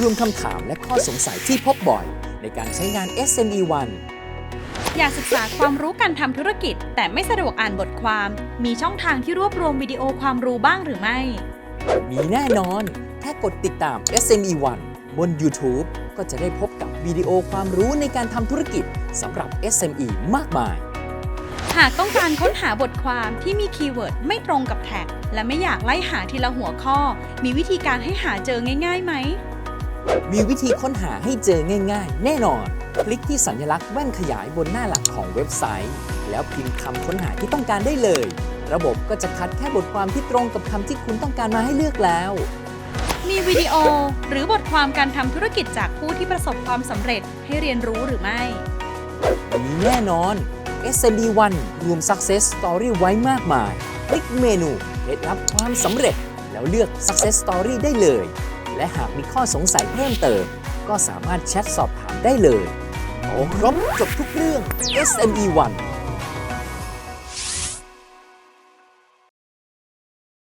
รวมคำถามและข้อสงสัยที่พบบ่อย ในการใช้งาน SME One อยากศึกษาความรู้การทำธุรกิจ แต่ไม่สะดวกอ่านบทความ มีช่องทางที่รวบรวมวิดีโอความรู้บ้างหรือไม่ มีแน่นอน แค่กดติดตาม SME One บน YouTube ก็จะได้พบกับวิดีโอความรู้ในการทำธุรกิจสำหรับ SME มากมาย หากต้องการค้นหาบทความที่มีคีย์เวิร์ดไม่ตรงกับแท็ก และไม่อยากไล่หาทีละหัวข้อ มีวิธีการให้หาเจอง่ายๆไหม มีวิธีค้นหาให้เจอง่ายๆ แน่นอน คลิกที่สัญลักษณ์แว่นขยายบนหน้าหลักของเว็บไซต์ แล้วพิมพ์คำค้นหาที่ต้องการได้เลย ระบบก็จะคัดแค่บทความที่ตรงกับคำที่คุณต้องการมาให้เลือกแล้ว มีวิดีโอหรือบทความการทำธุรกิจจากผู้ที่ประสบความสำเร็จให้เรียนรู้หรือไม่ มีแน่นอน SME One รวม Success Story ไว้มากมาย คลิกเมนูเคล็ดลับความสำเร็จ แล้วเลือก Success Story ได้เลย และหากมีข้อสงสัยเพิ่มเติม ก็สามารถแชทสอบถามได้เลยโอ้ครบจบทุกเรื่อง SME One